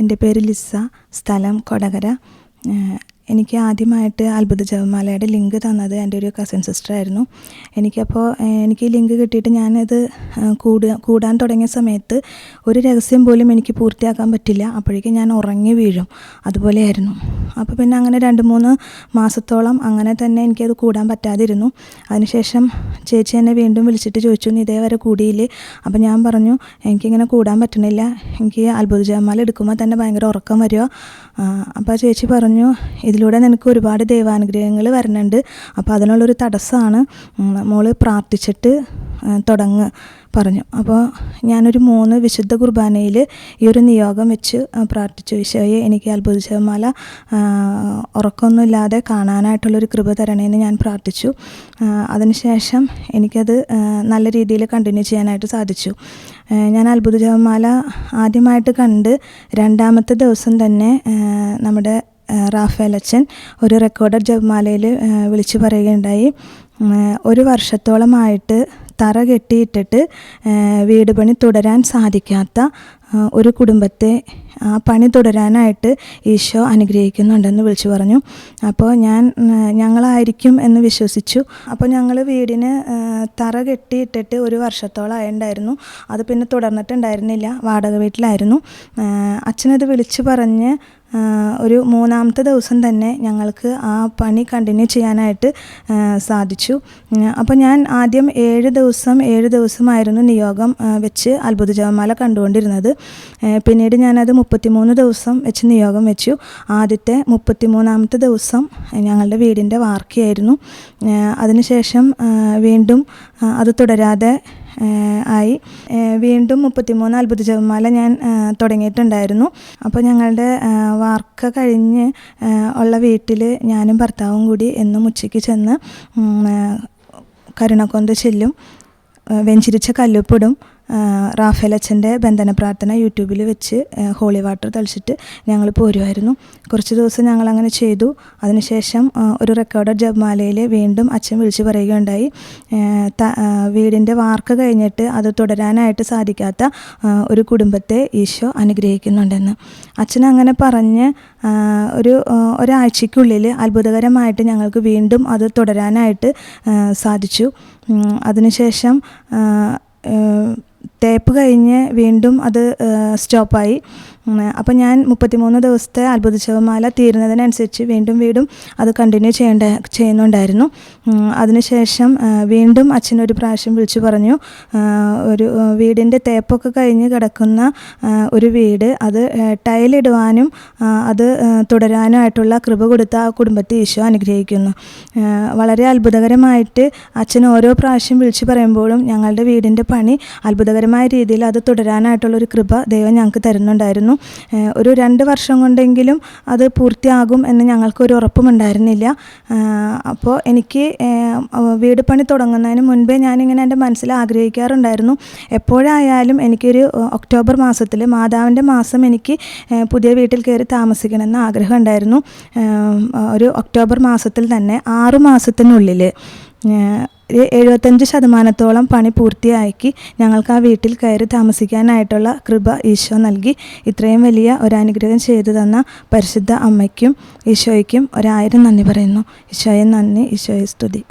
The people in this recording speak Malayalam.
എന്റെ പേര് ലിസ സ്ഥലം കൊടകര. എനിക്ക് ആദ്യമായിട്ട് അത്ഭുത ജപമാലയുടെ ലിങ്ക് തന്നത് എന്റെ ഒരു കസിൻ സിസ്റ്റർ ആയിരുന്നു. എനിക്കപ്പോൾ എനിക്ക് ഈ ലിങ്ക് കിട്ടിയിട്ട് ഞാനത് കൂടുക കൂടാൻ തുടങ്ങിയ സമയത്ത് ഒരു രഹസ്യം പോലും എനിക്ക് പൂർത്തിയാക്കാൻ പറ്റില്ല. അപ്പോഴേക്കും ഞാൻ ഉറങ്ങി വീഴും. അതുപോലെയായിരുന്നു. അപ്പോൾ പിന്നെ അങ്ങനെ രണ്ട് മൂന്ന് മാസത്തോളം അങ്ങനെ തന്നെ എനിക്കത് കൂടാൻ പറ്റാതിരുന്നു. അതിനുശേഷം ചേച്ചി എന്നെ വീണ്ടും വിളിച്ചിട്ട് ചോദിച്ചു നീ ഇതേവരെ കൂടിയില്ലേ? അപ്പോൾ ഞാൻ പറഞ്ഞു എനിക്കിങ്ങനെ കൂടാൻ പറ്റണില്ല. എനിക്ക് അത്ഭുത ജപമാല എടുക്കുമ്പോൾ തന്നെ ഭയങ്കര ഉറക്കം വരുമോ അപ്പോൾ ചേച്ചി പറഞ്ഞു ഇതിലൂടെ നിനക്ക് ഒരുപാട് ദൈവാനുഗ്രഹങ്ങൾ വരുന്നുണ്ട്. അപ്പോൾ അതിനുള്ളൊരു തടസ്സമാണ് മോൾ പ്രാർത്ഥിച്ചിട്ട് ആ, തുടങ്ങ് പറഞ്ഞു. അപ്പോൾ ഞാനൊരു മൂന്ന് വിശുദ്ധ കുർബാനയിൽ ഈ ഒരു നിയോഗം വെച്ച് പ്രാർത്ഥിച്ചു. ഈശോയെ എനിക്ക് അത്ഭുത ജപമാല ആ, ഉറക്കമൊന്നുമില്ലാതെ കാണാനായിട്ടുള്ളൊരു കൃപ തരണേന്ന് ഞാൻ പ്രാർത്ഥിച്ചു. അതിനുശേഷം എനിക്കത് നല്ല രീതിയിൽ കണ്ടിന്യൂ ചെയ്യാനായിട്ട് സാധിച്ചു. ഞാൻ അത്ഭുത ജപമാല ആദ്യമായിട്ട് കണ്ട് രണ്ടാമത്തെ ദിവസം തന്നെ നമ്മുടെ റാഫേൽ അച്ഛൻ ഒരു റെക്കോർഡഡ് ജപമാലയിൽ വിളിച്ചു പറയുകയുണ്ടായി. ഒരു വർഷത്തോളമായിട്ട് തറ കെട്ടിയിട്ടിട്ട് വീട് പണി തുടരാൻ സാധിക്കാത്ത ഒരു കുടുംബത്തെ ആ പണി തുടരാനായിട്ട് ഈശോ അനുഗ്രഹിക്കുന്നുണ്ടെന്ന് വിളിച്ചു പറഞ്ഞു. അപ്പോൾ ഞാൻ ഞങ്ങളായിരിക്കും എന്ന് വിശ്വസിച്ചു. അപ്പോൾ ഞങ്ങൾ വീടിന് തറ കെട്ടിയിട്ടിട്ട് ഒരു വർഷത്തോളം ആയിട്ടുണ്ടായിരുന്നു. അത് പിന്നെ തുടർന്നിട്ടുണ്ടായിരുന്നില്ല. വാടക വീട്ടിലായിരുന്നു. അച്ഛനത് വിളിച്ചു പറഞ്ഞ് ഒരു മൂന്നാമത്തെ ദിവസം തന്നെ ഞങ്ങൾക്ക് ആ പണി കണ്ടിന്യൂ ചെയ്യാനായിട്ട് സാധിച്ചു. അപ്പോൾ ഞാൻ ആദ്യം ഏഴ് ദിവസം ഏഴ് ദിവസമായിരുന്നു നിയോഗം വെച്ച് അത്ഭുത ജപമാല കണ്ടുകൊണ്ടിരുന്നത് പിന്നീട് ഞാനത് മുപ്പത്തിമൂന്ന് ദിവസം വെച്ച് നിയോഗം വെച്ചു. ആദ്യത്തെ മുപ്പത്തിമൂന്നാമത്തെ ദിവസം ഞങ്ങളുടെ വീടിന്റെ വാർക്കയായിരുന്നു. അതിനുശേഷം വീണ്ടും അത് തുടരാതെ ആയി. വീണ്ടും മുപ്പത്തിമൂന്ന് അത്ഭുത ജപമാല ഞാൻ തുടങ്ങിയിട്ടുണ്ടായിരുന്നു. അപ്പോൾ ഞങ്ങളുടെ വാർക്ക കഴിഞ്ഞ് ഉള്ള വീട്ടിൽ ഞാനും ഭർത്താവും കൂടി എന്നും ഉച്ചയ്ക്ക് ചെന്ന് കരുണക്കൊന്ത ചെല്ലും വെഞ്ചിരിച്ച കല്ലുപ്പിടും റാഫേൽ അച്ഛന്റെ ബന്ധന പ്രാർത്ഥന യൂട്യൂബിൽ വെച്ച് ഹോളി വാട്ടർ തളിച്ചിട്ട് ഞങ്ങൾ പോരുമായിരുന്നു കുറച്ച് ദിവസം ഞങ്ങൾ അങ്ങനെ ചെയ്തു. അതിനുശേഷം ഒരു റെക്കോർഡഡ് ജപമാലയിൽ വീണ്ടും അച്ഛൻ വിളിച്ച് പറയുകയുണ്ടായി. വീടിന്റെ വാർക്ക കഴിഞ്ഞിട്ട് അത് തുടരാനായിട്ട് സാധിക്കാത്ത ഒരു കുടുംബത്തെ ഈശോ അനുഗ്രഹിക്കുന്നുണ്ടെന്ന്. അച്ഛൻ അങ്ങനെ പറഞ്ഞ് ഒരു ഒരാഴ്ചയ്ക്കുള്ളിൽ അത്ഭുതകരമായിട്ട് ഞങ്ങൾക്ക് വീണ്ടും അത് തുടരാനായിട്ട് സാധിച്ചു. അതിനുശേഷം ഏഹ് കഴിഞ്ഞ് വീണ്ടും അത് സ്റ്റോപ്പായി അപ്പോൾ ഞാൻ മുപ്പത്തിമൂന്ന് ദിവസത്തെ അത്ഭുത ശവമാല തീരുന്നതിനനുസരിച്ച് വീണ്ടും വീണ്ടും അത് കണ്ടിന്യൂ ചെയ്യേണ്ട ചെയ്യുന്നുണ്ടായിരുന്നു. അതിനുശേഷം വീണ്ടും വീണ്ടും അച്ഛനൊരു പ്രാവശ്യം വിളിച്ചു പറഞ്ഞു ഒരു വീടിന്റെ തേപ്പൊക്കെ കഴിഞ്ഞ് കിടക്കുന്ന ഒരു വീട് അത് ടൈലിടുവാനും അത് തുടരാനുമായിട്ടുള്ള കൃപ കൊടുത്ത ആ കുടുംബത്തെ ഈശോ അനുഗ്രഹിക്കുന്നു. വളരെ അത്ഭുതകരമായിട്ട് അച്ഛൻ ഓരോ പ്രാവശ്യം വിളിച്ചു പറയുമ്പോഴും ഞങ്ങളുടെ വീടിന്റെ പണി അത്ഭുതകരമായ രീതിയിൽ അത് തുടരാനായിട്ടുള്ളൊരു കൃപ ദൈവം ഞങ്ങൾക്ക് തരുന്നുണ്ടായിരുന്നു. ഏഹ് ഒരു രണ്ട് വർഷം കൊണ്ടെങ്കിലും അത് പൂർത്തിയാകും എന്ന് ഞങ്ങൾക്കൊരു ഉറപ്പുമുണ്ടായിരുന്നില്ല. അപ്പോൾ എനിക്ക് വീട് പണി തുടങ്ങുന്നതിന് മുൻപേ ഞാനിങ്ങനെ എന്റെ മനസ്സിൽ ആഗ്രഹിക്കാറുണ്ടായിരുന്നു. എപ്പോഴായാലും എനിക്കൊരു ഒക്ടോബർ മാസത്തിൽ മാതാവിന്റെ മാസം എനിക്ക് പുതിയ വീട്ടിൽ കയറി താമസിക്കണമെന്ന് ആഗ്രഹം ഉണ്ടായിരുന്നു ഒരു ഒക്ടോബർ മാസത്തിൽ തന്നെ ആറു മാസത്തിനുള്ളിൽ എഴുപത്തഞ്ച് ശതമാനത്തോളം പണി പൂർത്തിയാക്കി ഞങ്ങൾക്ക് ആ വീട്ടിൽ കയറി താമസിക്കാനായിട്ടുള്ള കൃപ ഈശോ നൽകി. ഇത്രയും വലിയ ഒരു ചെയ്തു തന്ന പരിശുദ്ധ അമ്മയ്ക്കും ഈശോയ്ക്കും ഒരായിരം നന്ദി പറയുന്നു. ഈശോയെ നന്ദി ഈശോയെ സ്തുതി.